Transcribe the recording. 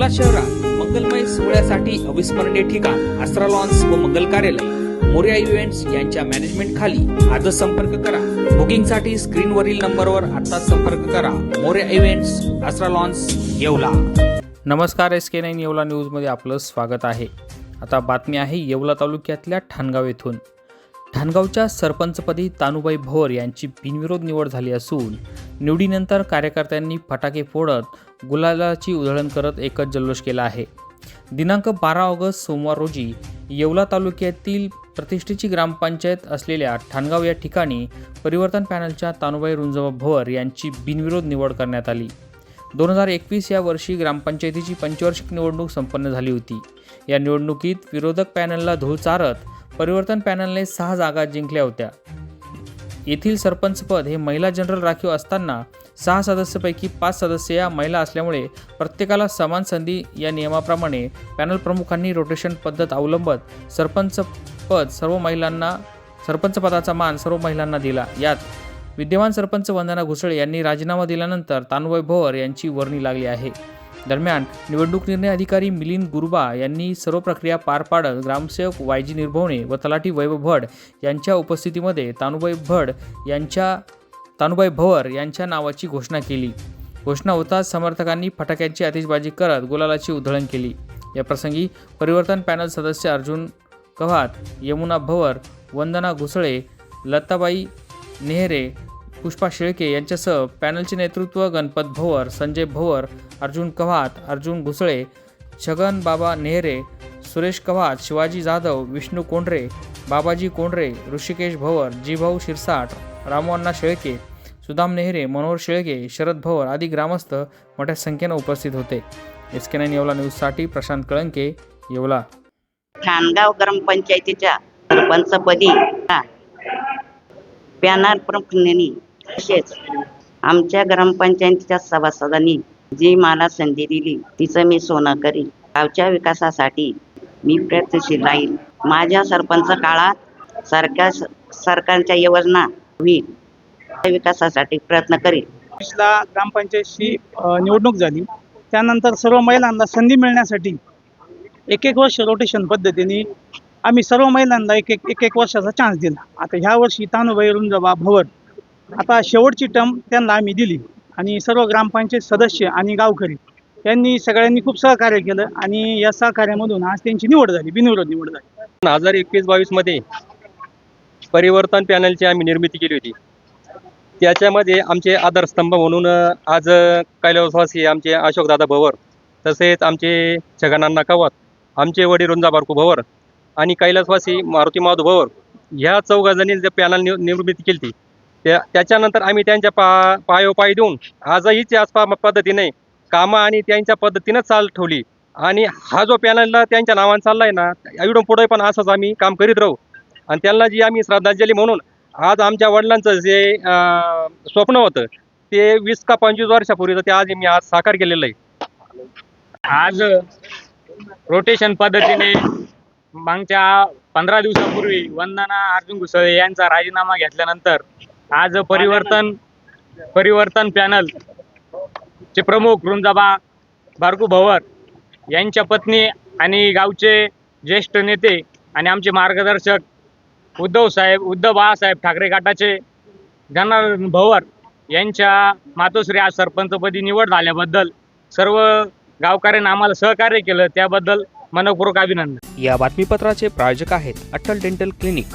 येवला शहरात मंगलमय सोहळ्यासाठी अविस्मरणीय ठिकाण आसरा लॉन्स व मंगल कार्यालय. मोर्या इव्हेंट्स यांच्या मॅनेजमेंट खाली आजच संपर्क करा. बुकिंगसाठी स्क्रीनवरील नंबरवर आता संपर्क करा. Morya events Asra lawns Yeola. नमस्कार एस के नाईन येवला न्यूजमध्ये आपलं स्वागत आहे. आता बातमी आहे येवला तालुक्यातल्या ठाणगाव येथून. ठाणगावच्या सरपंचपदी तानुबाई भोर यांची बिनविरोध निवड झाली असून निवडीनंतर कार्यकर्त्यांनी फटाके फोडत गुलालाची उधळण करत एकच जल्लोष केला आहे. दिनांक बारा ऑगस्ट सोमवार रोजी येवला तालुक्यातील प्रतिष्ठेची ग्रामपंचायत असलेल्या ठाणगाव या ठिकाणी परिवर्तन पॅनलच्या तानुबाई रुंजवा भोर यांची बिनविरोध निवड करण्यात आली. दोन हजार एकवीस या वर्षी ग्रामपंचायतीची पंचवार्षिक निवडणूक संपन्न झाली होती. या निवडणुकीत विरोधक पॅनलला धूळ चारत परिवर्तन पॅनलने सहा जागा जिंकल्या होत्या. येथील सरपंचपद हे महिला जनरल राखीव असताना सहा सदस्यपैकी पाच सदस्य या महिला असल्यामुळे प्रत्येकाला समान संधी या नियमाप्रमाणे पॅनल प्रमुखांनी रोटेशन पद्धत अवलंबत सरपंच पद सर्व महिलांना सरपंच पदाचा मान सर्व महिलांना दिला. यात विद्यमान सरपंच वंदना घुसळे यांनी राजीनामा दिल्यानंतर तानुबाई भोवर यांची वर्णी लागली आहे. दरम्यान निवडणूक निर्णय अधिकारी मिलिंद गुरबा यांनी सर्व प्रक्रिया पार पाडत ग्रामसेवक वाय जी निर्भवणे व तलाठी वैभव भड यांच्या उपस्थितीमध्ये तानुबाई भड यांच्या तानुबाई भवर यांच्या नावाची घोषणा केली. घोषणा होताच समर्थकांनी फटाक्यांची आतिषबाजी करत गुलालाची उधळण केली. या प्रसंगी परिवर्तन पॅनल सदस्य अर्जुन कव्हात यमुना भवर वंदना घुसळे लताबाई नेहरे पुष्पा शेळके यांच्यासह पॅनलचे नेतृत्व गणपत भोवर संजय भोवर अर्जुन कव्हात अर्जुन घुसळे छगन बाबा नेहरे सुरेश कव्हात शिवाजी जाधव विष्णू कोंढरे बाबाजी कोंढरे ऋषिकेश भोवर जीभाऊ शिरसाट रामोअण्णा शेळके सुदाम नेहरे मनोहर शेळके शरद भोवर आदी ग्रामस्थ मोठ्या संख्येनं उपस्थित होते. एस के नाईन येवला न्यूजसाठी प्रशांत कळंके येवला. खानगाव ग्रामपंचायतीच्या सरपंचपदी पॅनल प्रमुखांनी तसेच आमच्या ग्रामपंचायतीच्या सभासदांनी जी मला संधी दिली तिचं मी सोनं करी गावच्या विकासासाठी मी प्रयत्नशील राहील माझ्या सरपंच काळात सरकार सरकारच्या योजना होईल त्या विकासासाठी प्रयत्न करील ला ग्रामपंचायतची निवडणूक झाली. त्यानंतर सर्व महिलांना संधी मिळण्यासाठी एक एक वर्ष रोटेशन पद्धतीने आम्ही सर्व महिलांना एक एक एक एक वर्षाचा चान्स दिला. आता ह्या वर्षी तानुबाई रुंजबा भवर आता शेवटची टर्म त्यांना आम्ही दिली. आणि सर्व ग्रामपंचायत सदस्य आणि गावकरी यांनी सगळ्यांनी खूप सहकार्य केलं आणि या सहकार्यामधून आज त्यांची निवड झाली बिनविरोध निवड झाली. दोन हजार एकवीस बावीसमध्ये परिवर्तन पॅनलची आम्ही निर्मिती केली होती. त्याच्यामध्ये आमचे आधारस्तंभ म्हणून आज कैलासवासी आमचे अशोकदादा भवर तसेच आमचे छगनांना कवत आमचे वडील रुंजा बारकू भवर आणि कैलासवासी मारुती माधू भवर ह्या चौघाजणी जे पॅनल निर्मिती केली होती. त्याच्यानंतर आम्ही त्यांच्या पा पायोपाय देऊन आजही त्याच पद्धतीने कामं आणि त्यांच्या पद्धतीनं चाल ठेवली. आणि हा जो पॅनलला त्यांच्या नावाने चाललाय ना एवढं पुढे पण असंच आम्ही काम करीत राहू. आणि त्यांना जी आम्ही श्रद्धांजली म्हणून आज आमच्या वडिलांचं जे स्वप्न होतं ते वीस का पंचवीस वर्षापूर्वीचं ते आज मी आज साकार केलेलं आहे. आज रोटेशन पद्धतीने मागच्या पंधरा दिवसापूर्वी वंदना अर्जुन घुसळे यांचा राजीनामा घेतल्यानंतर आज परिवर्तन परिवर्तन पॅनल चे प्रमुख रुंजाबा बारकू भवर यांच्या पत्नी आणि गावचे ज्येष्ठ नेते आणि आमचे मार्गदर्शक उद्धव साहेब उद्धव बाळासाहेब ठाकरे गटाचे जनार्दन भवर यांच्या मातोश्री आज सरपंचपदी निवड झाल्याबद्दल सर्व गावकऱ्यांनी आम्हाला सहकार्य केलं त्याबद्दल मनपूर्वक अभिनंदन. या बातमीपत्राचे प्रायोजक आहेत Atal dental clinic.